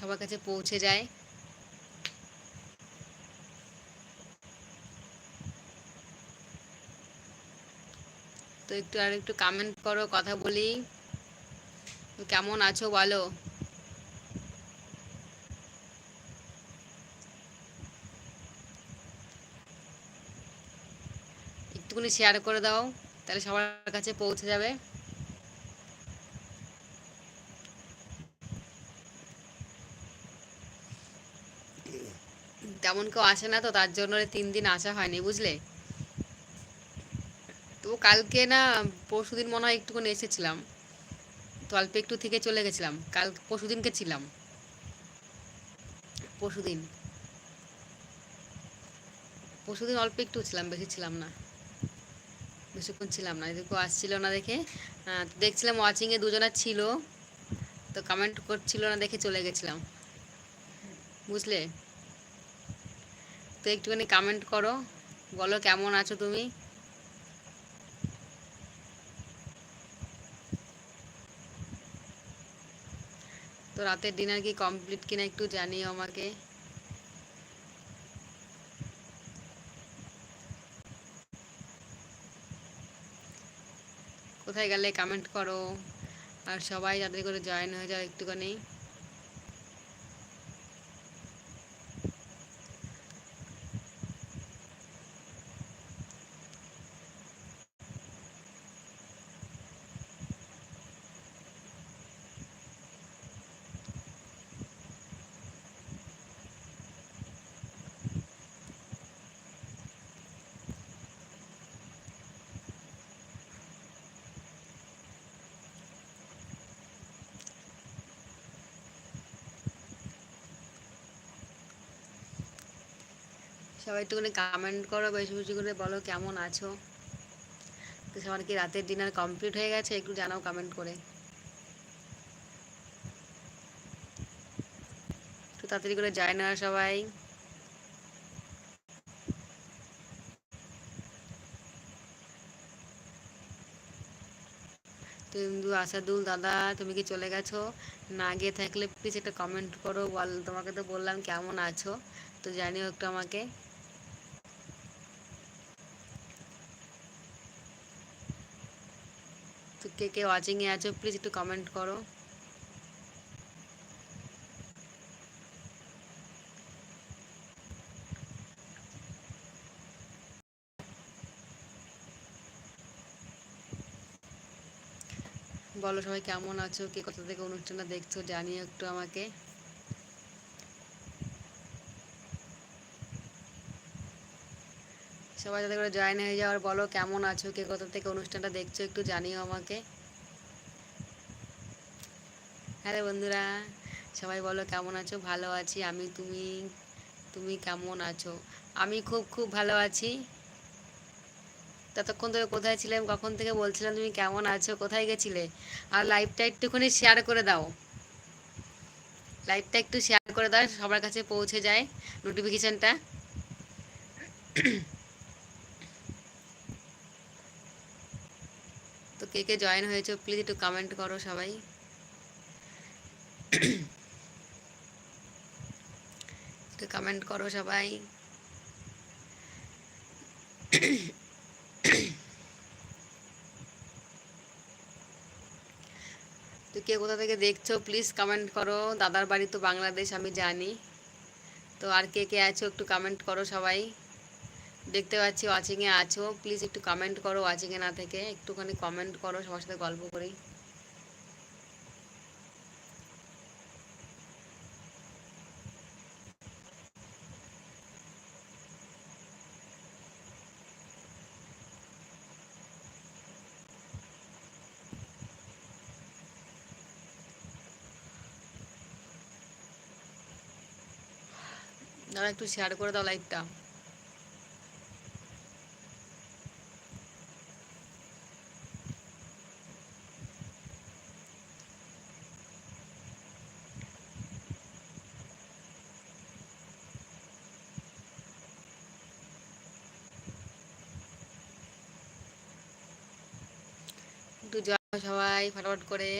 সবার কাছে পৌঁছে যায়। তো একটু আর একটু কমেন্ট করো, কথা বলি। কেমন আছো বলো? একটুখানি শেয়ার করে দাও, তাহলে সবার কাছে পৌঁছে যাবে। তেমন কেউ আসে না, তো তার জন্য তিন দিন আসা হয়নি, বুঝলে? তো কালকে না পরশু দিন মনে হয় একটুখানি এসেছিলাম। তো অল্প একটু থেকে চলে গেছিলাম। কাল পরশু দিনকে ছিলাম। পরশু দিন পরশু দিন অল্প একটু ছিলাম, বেশি ছিলাম না। বেশিক্ষণ ছিলাম না। এদিকে আসছিল না দেখে। দেখছিলাম ওয়াচিংয়ে দুজনা ছিল। তো কমেন্ট করছিল না দেখে চলে গেছিলাম। বুঝলে? একটুখানি কমেন্ট করো। বলো কেমন আছো তুমি? তো রাতের ডিনার কি কমপ্লিট কিনা একটু জানিও আমাকে। কোথায় গেলে কমেন্ট করো। আর সবাই যাদের করে জয়েন হয়ে যাও একটুখানি। সবাই একটুখানি কমেন্ট করো, বেশি বেশি করে বলো কেমন আছো। তো সবার কি রাতের ডিনার কমপ্লিট হয়ে গেছে? একটু জানাও কমেন্ট করে। একটু তাড়াতাড়ি করে যায় না সবাই। তো ইন্দু, আসাদুল, দাদা, তুমি কি চলে গেছো? না গিয়ে থাকলে প্লিজ একটা কমেন্ট করো। বল তোমাকে তো বললাম কেমন আছো? তো জানিও একটু আমাকে। তো কে কে ওয়াচিংয়ে আছো প্লিজ একটু কমেন্ট করো। বলো সবাই কেমন আছো, কে কোথা থেকে অনুষ্ঠানটা দেখছ, জানিও একটু আমাকে। সবাই যাতে করে জয়েন হয়ে যাওয়ার বলো কেমন আছো, কে কোথা থেকে অনুষ্ঠানটা দেখছ, একটু জানিও আমাকে। হ্যালো বন্ধুরা, সবাই বলো কেমন আছো? ভালো আছি, আমি তুমি তুমি কেমন আছো? আমি খুব খুব ভালো আছি। ততক্ষণ ধরে কোথায় ছিলাম কখন থেকে বলছিলাম তুমি কেমন আছো, কোথায় গেছিলে? আর লাইভটা একটুখানি শেয়ার করে দাও। লাইভটা একটু শেয়ার করে দাও, সবার কাছে পৌঁছে যায় নোটিফিকেশানটা কে কে জয়েন হয়েছো প্লিজ একটু কমেন্ট করো সবাই। একটু কমেন্ট করো সবাই। তো কে কোথা থেকে দেখছ প্লিজ কমেন্ট করো। দাদার বাড়ি তো বাংলাদেশ, আমি জানি। তো আর কে কে আছো, একটু কমেন্ট করো সবাই। দেখতে পাচ্ছি ওয়াচিংয়ে আছো। প্লিজ একটু কমেন্ট করো ওয়াচিংয়ে না থেকে। একটুখানি কমেন্ট করো, সবার সাথে গল্প করি। দাদা একটু শেয়ার করে দাও লাইভটা একটু যাও সবাই ফটাফট করে।